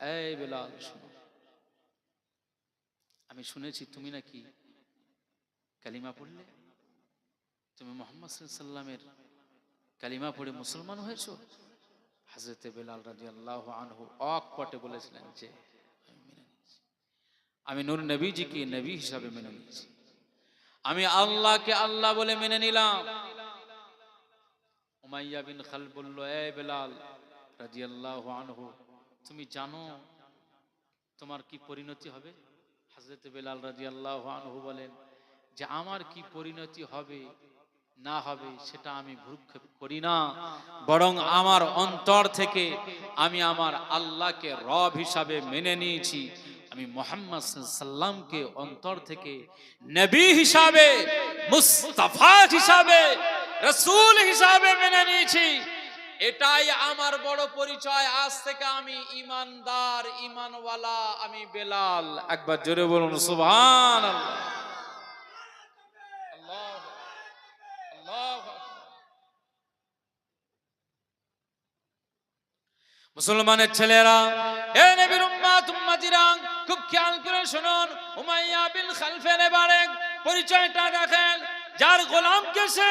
এই বেলাল, শোনো। আমি শুনেছি তুমি নাকি কালিমা পড়লে? তুমি মোহাম্মদ সাল্লামের কালিমা পড়ে মুসলমান হয়েছো? হাজরতে বেলাল রাজি আল্লাহ আনহু অকপটে বলেছিলেন যে, আমি মেনে নিয়েছি। আমি নূর নবীজিকে নবী হিসাবে মেনে নিয়েছি। আমি আল্লাহকে আল্লাহ বলে মেনে নিলাম। উমাইয়া বিন খাল বলল এ বেলাল রাজি আল্লাহ আনহু তুমি জানো তোমার কি পরিণতি হবে? হাজরত বেলাল রাজি আল্লাহ আনহু বলেন, যে আমার কি পরিণতি হবে, না হবে, সেটা আমি ভ্রুক্ষেপ করি না। বরং আমার অন্তর থেকে আমি আমার আল্লাহকে রব হিসাবে মেনে নিয়েছি। আমি মোহাম্মদ সাল্লামকে অন্তর থেকে নবী হিসাবে, মুস্তাফা হিসাবে, রসুল হিসাবে মেনে নিয়েছি। এটাই আমার বড় পরিচয়। আজ থেকে আমি ইমানদার, ইমানওয়ালা, আমি বেলাল। একবার জোরে বলুন সুবহান মুসলমানের ছেলেরা, এ নবীর উম্মাত উম্মাতিরা খুব খেয়াল করে শুনুন। উমাইয়া বিন খালফের এবারে পরিচয়টা দেখেন। যার গোলামকে সে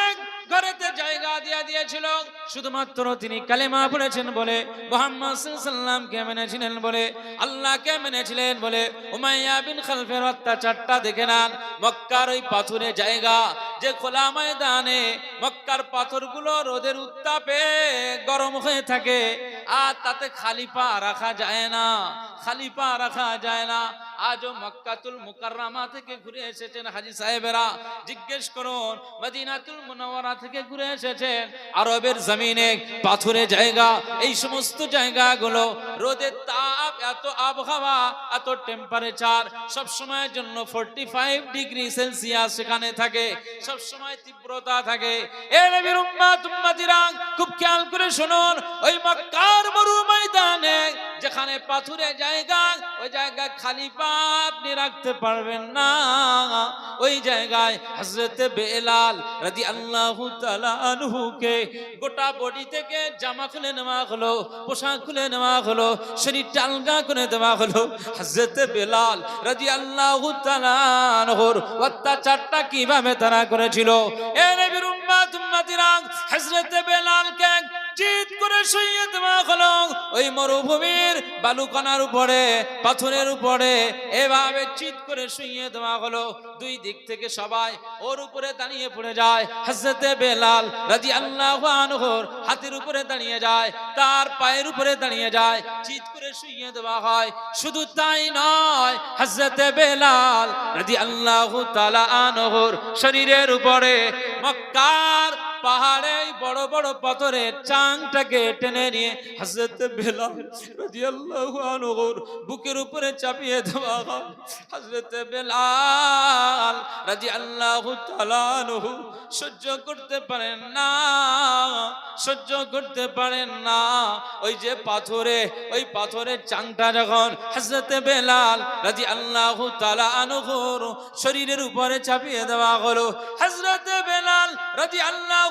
ঘরেতে জায়গা দিয়ে দিয়েছিল। শুধুমাত্র তিনি কালেমা পড়েছেন বলে, মোহাম্মদ সাল্লামকে মেনেছিলেন বলে আল্লাহকে মেনেছিলেন বলে, উমাইয়া বিন খালফের অত্যাচারটা দেখে নেন। মক্কার ওই পাথুরে জায়গা যে খোলা ময়দানে মক্কার পাথরগুলো রোদের উত্তাপে গরম হয়ে থাকে, আর তাতে খালি পা রাখা যায় না, খালি পা রাখা যায় না। আজও মক্কাতুল মুকাররামা থেকে ঘুরে এসেছেন হাজি সাহেবেরা। জিজ্ঞেস করুন, মদিনাতুল মুনাওয়ারা থেকে ঘুরে এসেছেন? আরবের জমিনে পাথুরে জায়গা, এই সমস্ত জায়গাগুলো রোদের তাপ, এত আবহাওয়া, এত টেম্পারেচার সব সময়ের জন্য 45 ডিগ্রি সেলসিয়াস সেখানে থাকে। সব সময় তীব্রতা থাকে। এ নবীর উম্মাত উম্মাতিরা খুব খেয়াল করে শুনুন, ওই মক্কার মরু ময়দানে যেখানে পাথুরে জায়গা, ওই জায়গায় খালি পা আপনি রাখতে পারবেন না। ওই জায়গায় হযরত বেলাল রাদিয়াল্লাহু তাআলা আনহুকে গোটা বডি থেকে জামা খুলে নেওয়া হলো, পোশাক খুলে নেওয়া হলো, শরীরটা আলগা করে দেওয়া হলো। হযরত বেলাল রাদিয়াল্লাহু তাআলা আনহুর অত্যাচারটা কীভাবে তারা করেছিল? এ নবীর উম্মাত, উম্মাতিরা, হযরত বেলালকে ওই মরুভূমির বালুকণার উপরে, পাথরের উপরে, এভাবে করে দেওয়া হলো দুই দিক থেকে সবাই ওর উপরে দাঁড়িয়ে পড়ে যায়। হজরতে বেলাল রাজি হাতের উপরে দাঁড়িয়ে যায়, তার পায়ের উপরে দাঁড়িয়ে যায়, চিৎ করে শুইয়ে দেওয়া হয়। শুধু তাই নয় হজরতে বেলাল রাজি আল্লাহ তালা আনহর শরীরের উপরে, মক্কার পাহাড়ে বড় বড় পাথরের চাংটাকে টেনে নিয়ে হযরত বেলাল রাদিয়াল্লাহু বুকের উপরে চাপিয়ে দেওয়া বেলাল রাদিয়াল্লাহু তাআলা আনহু সহ্য করতে পারেন না, সহ্য করতে পারেন না। ওই যে পাথরে, ওই পাথরের চাংটা যখন হযরত বেলাল রাদিয়াল্লাহু তাআলা আনহুর শরীরের উপরে চাপিয়ে দেওয়া হলো, হযরত বেলাল রাদিয়াল্লাহু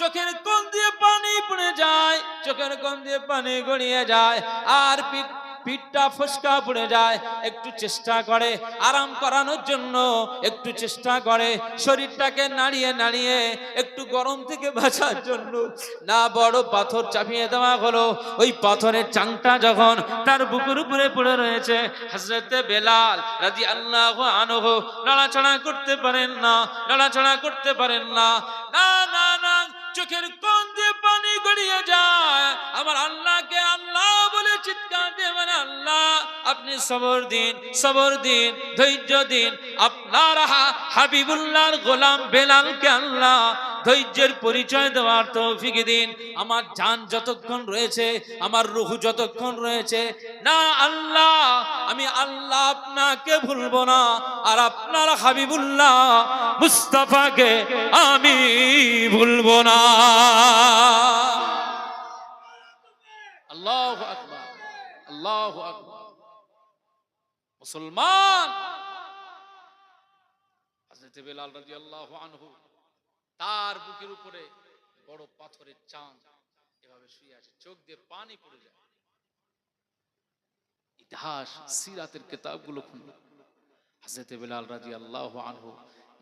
চোখের কোন দিয়ে পানি পড়ে যায় চোখের কোন দিয়ে পানি গড়িয়ে যায় আর পিঠটা ফসকা পড়ে যায়, একটু চেষ্টা করে, আরাম করানোর জন্য একটু চেষ্টা করে, শরীরটাকে নাড়িয়ে নাড়িয়ে একটু গরম থেকে বাঁচার জন্য। না, বড় পাথর চাপিয়ে দেওয়া হলো। ওই পাথরের চাংটা যখন তার বুকুর উপরে পড়ে রয়েছে হজরতে বেলাল রাজি আল্লাহ আনহ নাড়াচাড়া করতে পারেন না, নাড়াচাড়া করতে পারেন না। না না না, চোখের কোন দিয়ে পানি গড়িয়ে যায়। আমার আল্লাহ আপনি সবর দিন সবর দিন, ধৈর্য দিন। আপনার হাবিবুল্লাহর গোলাম বেলালকে আল্লাহ ধৈর্যের পরিচয় দেওয়ার তৌফিক দিন। আমার জান যতক্ষণ রয়েছে, আমার রুহু যতক্ষণ রয়েছে, না আল্লাহ, আমি আল্লাহ আপনাকে ভুলবো না, আর আপনার হাবিবুল্লাহ মুস্তাফাকে আমি ভুলবো না। আল্লাহ আল্লাহ আকবার। মুসলমান। তার বুকের উপরে বড় পাথরের চাঁদ এভাবে শুয়ে আছে, চোখ দিয়ে পানি পড়ে যায়। ইতিহাস সিরাতের কিতাবগুলো হাজরতে বেলাল আনহু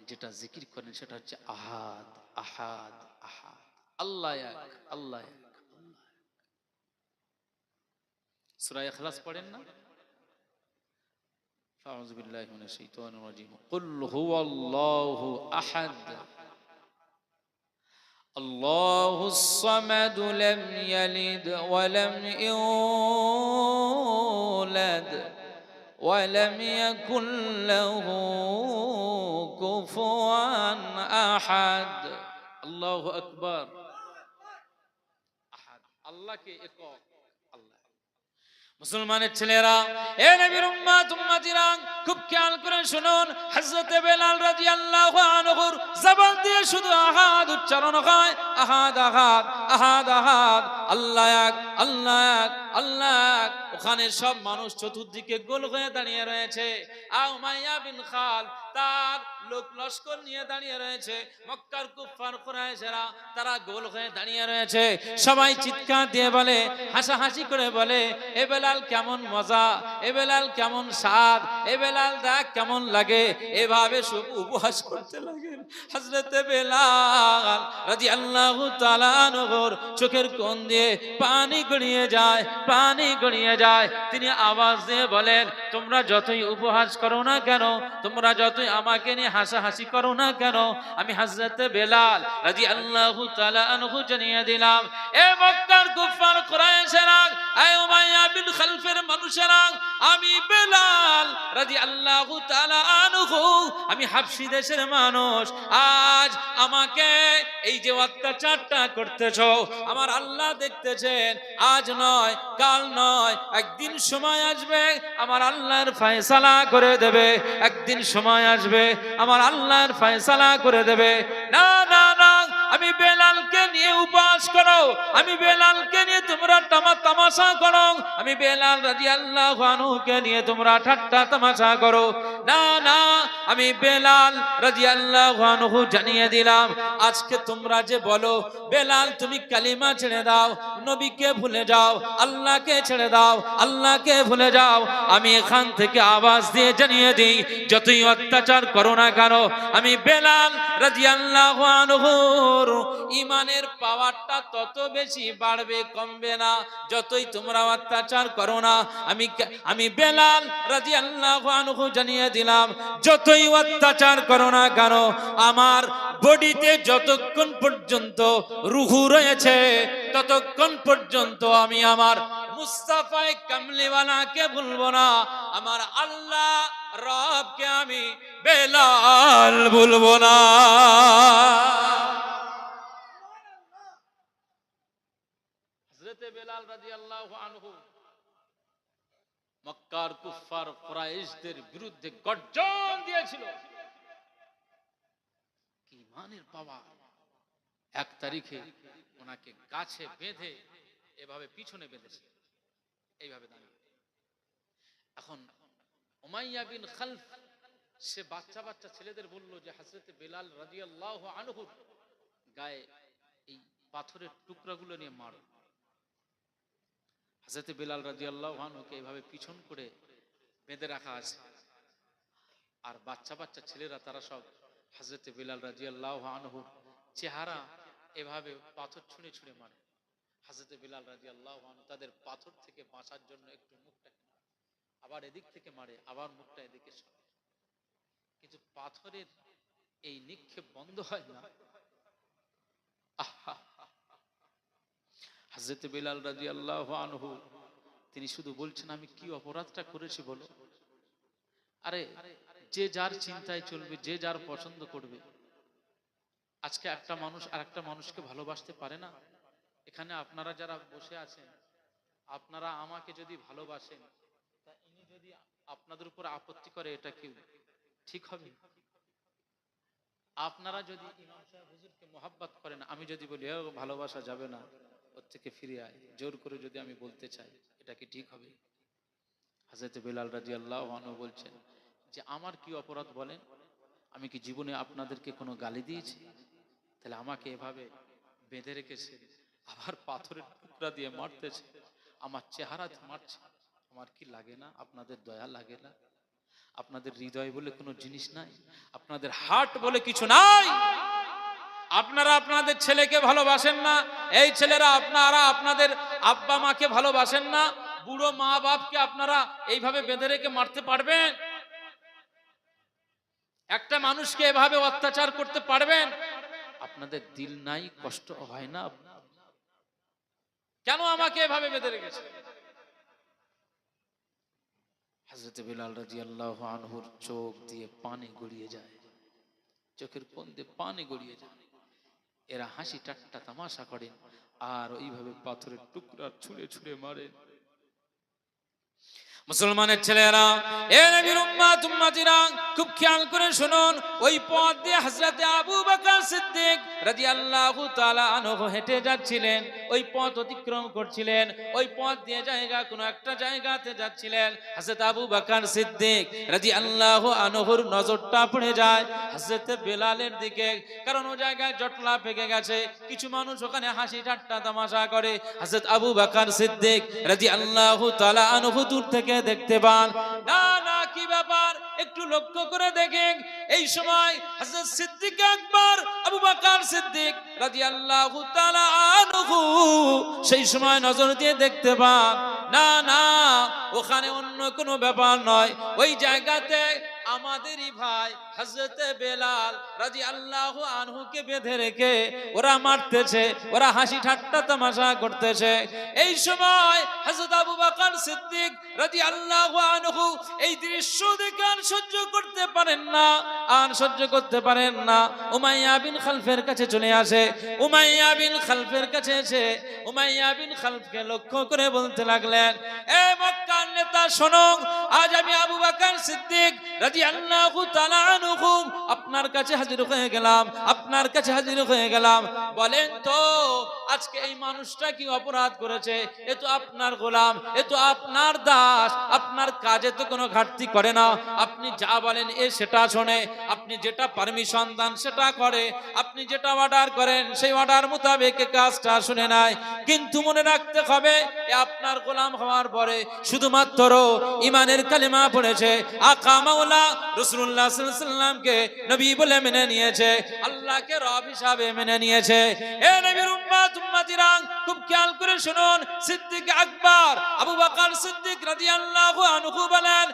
যেটা জিকির করেন সেটা হচ্ছে আহাদ আহাদ আহাদ। আল্লাহ এক আল্লাহ এক পড়েন না? أعوذ بالله من الشيطان الرجيم قل هو الله أحد الله الصمد لم يلد ولم يولد ولم يكن له كفوا أحد الله أكبر أحد الله كي إقاق الله মুসলমানের ছেলেরা এ নবীর উম্মাত উম্মাতিরা খুব খেয়াল করে শুনুন হজরতে বেলাল রাদিয়াল্লাহু আনহুর জবান দিয়ে শুধু আহাদ উচ্চারণ হয়, আহাদ আহাদ আহাদ আহাদ, আল্লাহ এক আল্লাহ এক আল্লাহ এক। ওখানে সব মানুষ চতুর্দিকে গোল হয়ে দাঁড়িয়ে রয়েছে। আউ মাইয়া বিন খাল তার লোক লস্কর নিয়ে দাঁড়িয়ে রয়েছে। মক্কার কুফার কুরাইশেরা, তারা গোল হয়ে দাঁড়িয়ে রয়েছে। সবাই চিৎকার দিয়ে বলে, হাসাহাসি করে বলে কেমন মজা কেমন স্বাদ দেখ কেমন লাগে। এভাবে সব উপহাস করতে বেলাল চোখের কোন দিয়ে পানি গড়িয়ে যায়, পানি গড়িয়ে যায়। তিনি আওয়াজ দিয়ে বলেন, তোমরা যতই উপহাস করো না কেন, তোমরা যতই আমাকে নিয়ে হাসাহাসি করো না কেন? আমি হাজরত বেলাল রাজি আল্লাহ জানিয়ে দিলাম আমি বেলাল আমি দেশের মানুষ। আজ আমাকে এই যে অত্যাচারটা আমার আল্লাহ দেখতেছেন, আজ নয়, কাল নয়, একদিন সময় আসবে, আমার আল্লাহর ফয়সালা করে দেবে। একদিন সময় আসবে, আমার আল্লাহর ফয়সালা করে দেবে। না না না, আমি বেলালকে নিয়ে উপবাস করো। আমি বেলালকে নিয়ে তোমরা তামা তামাশা করো। আমি বেলাল রাদিয়াল্লাহু আনহুকে নিয়ে তোমরা ঠাট্টা তামাশা করো। না না, আমি বেলাল রাদিয়াল্লাহু আনহু জানিয়ে দিলাম। আজকে তোমরা যে বলো, বেলাল তুমি কালিমা ছেড়ে দাও, নবীকে ভুলে যাও, আল্লাহকে ছেড়ে দাও, আল্লাহকে ভুলে যাও, আমি এখান থেকে আওয়াজ দিয়ে জানিয়ে দিই, যতই অত্যাচার করো না কেন, আমি বেলাল রাদিয়াল্লাহু আনহুর ইমানের পাওয়ারটা তত বেশি বাড়বে, কমবে না। যতই তোমরা অত্যাচার করো না, আমি আমি বেলাল রাদিয়াল্লাহু আনহু জানিয়ে দিলাম, যতই অত্যাচার করো না কেন, আমার বডিতে যতক্ষণ পর্যন্ত রুহু রয়েছে, ততক্ষণ পর্যন্ত আমি আমার মুস্তাফায় কামলিওয়ালাকে ভুলবো না, আমার আল্লাহ রবকে আমি বেলাল ভুলবো না হযরতে বেলাল মক্কার বিরুদ্ধে গর্জন দিয়েছিল। ইমানের এক তারিখে ওনাকে গাছে বেঁধে এভাবে পিছনে বেঁধেছে। এইভাবে এখন বিন খালফ, সে বাচ্চা বাচ্চা ছেলেদের বলল যে, হাজরতে বেলাল রাদিয়াল্লাহু আনহুর গায়ে এই পাথরের টুকরাগুলো নিয়ে মারো। হাজরতে বেলাল রাদিয়াল্লাহু আনহুকে এইভাবে পিছন করে বেঁধে রাখা আছে। আর বাচ্চা বাচ্চা ছেলেরা তারা সব হাজরতে বেলাল রাদিয়াল্লাহু আনহুর চেহারা এভাবে পাথর ছুঁড়ে ছুঁড়ে মারে। হাজরতে বেলাল রাদিয়াল্লাহু আনহু তাদের পাথর থেকে বাঁচার জন্য একটু মুখটা আবার এদিক থেকে মারে, আবার মুখটা এদিকে সরে। কিন্তু পাথরের এই নিক্ষেপ বন্ধ হয় না। আহা! হাজরতে বেলাল রাজি আল্লাহ আনহু, তিনি শুধু বলছেন, আমি কি অপরাধটা করেছি বলো? আরে, যে যার চিন্তায় চলবে, যে যার পছন্দ করবে, আজকে একটা মানুষ আর একটা মানুষকে ভালোবাসতে পারে না? এখানে আপনারা যারা বসে আছেন, আপনারা আমাকে যদি ভালোবাসেন, তা ইনি যদি আপনাদের উপর আপত্তি করে, এটা কি ঠিক হবে? আপনারা যদি ইমাম সাহেব হুজুরকে মোহাব্বত করেন, আমি যদি বলি ভালোবাসা যাবে না। ওর থেকে ফিরে আয়। জোর করে যদি আমি বলতে চাই, এটা কি ঠিক হবে? হাজরত বেলাল রাজি আল্লাহ বলছেন যে, আমার কি অপরাধ বলেন? আমি কি জীবনে আপনাদেরকে কোনো গালি দিয়েছি? তাহলে আমাকে এভাবে বেঁধে রেখেছে, আবার পাথরের টুকরা দিয়ে মারতেছে, আমার চেহারা মারছে। আমার কি লাগে না? আপনাদের দয়া লাগে না? আপনাদের হৃদয় বলে কোনো জিনিস নাই? আপনাদের হার্ট বলে কিছু নাই? আপনারা আপনাদের ছেলেকে ভালোবাসেন না, এই ছেলেরা আপনারা আপনাদের আব্বা মাকে ভালোবাসেন না, বুড়ো মা বাপকে আপনারা এইভাবে বেঁধে রেখে মারতে পারবেন? একটা মানুষকে এভাবে অত্যাচার করতে পারবেন? আপনাদের দিল নাই, কষ্ট হয় না? কেন আমাকে এভাবে বেঁধে রেখেছে? হজরত বিলাল রাজি আল্লাহ আনহুর চোখ দিয়ে পানি গড়িয়ে যায়, চোখের কোন দিয়ে পানি গড়িয়ে যায়। এরা হাসি টাট্টা তামাশা করেন আর ওইভাবে পাথরের টুকরা ছুঁড়ে ছুঁড়ে মারে। মুসলমানের ছেলেরা, এ উম্মাতিরা, খুব খেয়াল করে শুনুন, ওই পথ দিয়ে হযরতে আবু বকর সিদ্দিক রাদিয়াল্লাহু তাআলা আনহু হেঁটে যাচ্ছিলেন। ওই পথ অতিক্রম করছিলেন, ওই পথ দিয়ে জায়গা, কোন একটা জায়গাতে যাচ্ছিলেন। হযরত আবু বকর সিদ্দিক রাদিয়াল্লাহু আনহুর নজরটা পড়ে যায় হযরত বেলালের দিকে, কারণ ও জায়গায় জটলা পেকে গেছে, কিছু মানুষ ওখানে হাসি ঠাট্টা তামাশা করে। হযরত আবু বকর সিদ্দিক রাজি আল্লাহ তাআলা আনহু দূর থেকে দেখতে পান। না না, কি ব্যাপার? একটু লক্ষ্য করে দেখেন। এই সময় হযরত সিদ্দিক আকবর আবু বকর সিদ্দিক রাদিয়াল্লাহু তাআলা আনহু সেই সময় নজর দিয়ে দেখতে পান। না না, ওখানে অন্য কোনো ব্যাপার নয়। ওই জায়গাতে আমাদেরই ভাই হজরতে বেলাল রাজি আল্লাহ আনহুকে বেঁধে রেখে ওরা মারতেছে, ওরা হাসি ঠাট্টা তামাশা করতেছে। এই সময় হজরত আবু বকর সিদ্দিক রাজি আল্লাহ আনহু এই দৃশ্য দেখে আর সহ্য করতে পারেন না, আর সহ্য করতে পারেন না। উমাইয়া বিন খালফের কাছে চলে আসে। উমাইয়া বিন খালফের কাছে এসে উমাইয়া বিন খালফকে লক্ষ্য করে বলতে লাগলেন, এ মক্কার নেতা, শোনো, আজ আমি আবু বকর সিদ্দিক তাআলা আনহু আপনার কাছে হাজির হয়ে গেলাম, আপনার কাছে হাজির হয়ে গেলাম। বলেন তো, আজকে এই মানুষটা কি অপরাধ করেছে? এ তো আপনার গোলাম, এ তো আপনার দাস, আপনার কাজে তো কোনো ঘাটতি করে না। আপনি যা বলেন, এ সেটা শোনে। আপনি যেটা পারমিশন দেন, সেটা করে। আপনি যেটা অর্ডার করেন, সেই অর্ডার মোতাবেক কাজটা শুনে নাই কিন্তু মনে রাখতে হবে, এ আপনার গোলাম হওয়ার পরে শুধুমাত্র ইমানের কালিমা পড়েছে আকা মাওলা রসুল্লাহ নবী বলে মেনে নিয়েছে, আল্লাহকে রব হিসাবে মেনে নিয়েছে। এ নবীর খুব খেয়াল করে শুনুন, সিদ্দিক আকবর, আবু সিদ্দিক বলেন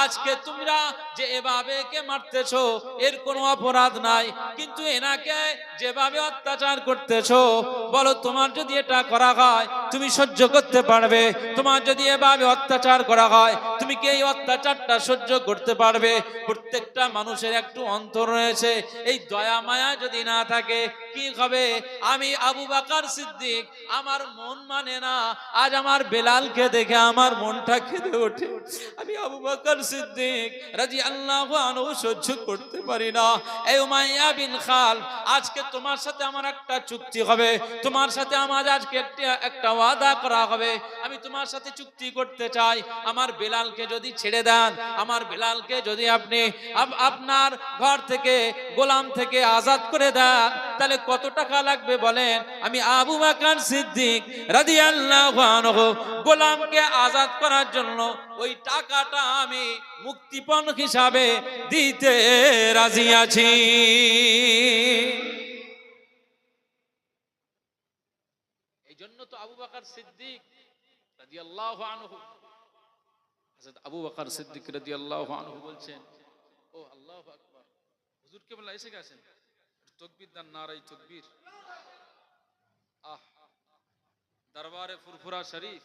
আজকে তোমরা যে এভাবে কে মারতেছো, এর কোনো অপরাধ নাই, কিন্তু এনাকে যেভাবে অত্যাচার করতেছো, বলো তোমার যদি এটা করা হয় তুমি সহ্য করতে পারবে। তোমার যদি এভাবে অত্যাচার করা হয়, তুমি কি এই অত্যাচারটা সহ্য করতে পারবে? প্রত্যেকটা মানুষের একটু অন্তর রয়েছে। এই দয়া মায়া যদি না থাকে, কি হবে? আমি আবু বাকার সিদ্দিক, আমার মন মানে না। আজ আমার বেলালকে দেখে আমার মনটা কেঁদে ওঠে। আমি আবু বাকার সিদ্দিক রাজি আল্লাহ সহ্য করতে পারি না। এই উমাইয়া বিন খাল, আজকে তোমার সাথে আমার একটা চুক্তি হবে। তোমার সাথে আমার আজকে একটা একটা ওয়াদা করা হবে। আমি তোমার সাথে চুক্তি করতে চাই। আমার বেলালকে যদি ছেড়ে দেন, আমার বেলালকে যদি আপনি আপনার ঘর থেকে, গোলাম থেকে আজাদ করে দেন, তাহলে কত টাকা লাগবে বলেন? আমি আবু বাকার সিদ্দিক রাদিয়াল্লাহু আনহু গোলামকে আজাদ করার জন্য ওই টাকাটা আমি মুক্তিপণ হিসাবে দিতে রাজি আছি। এই জন্য তো আবু বাকার সিদ্দিক রাদিয়াল্লাহু আনহু হযরত আবু বকর সিদ্দিক রাদিয়াল্লাহু আনহু বলছেন ও আল্লাহু আকবার। হুজুর কেবলা এসে গেছেন? তাকবীর দান নারাই তাকবীর। আহ, দরবারে ফুরফুরা শরীফ।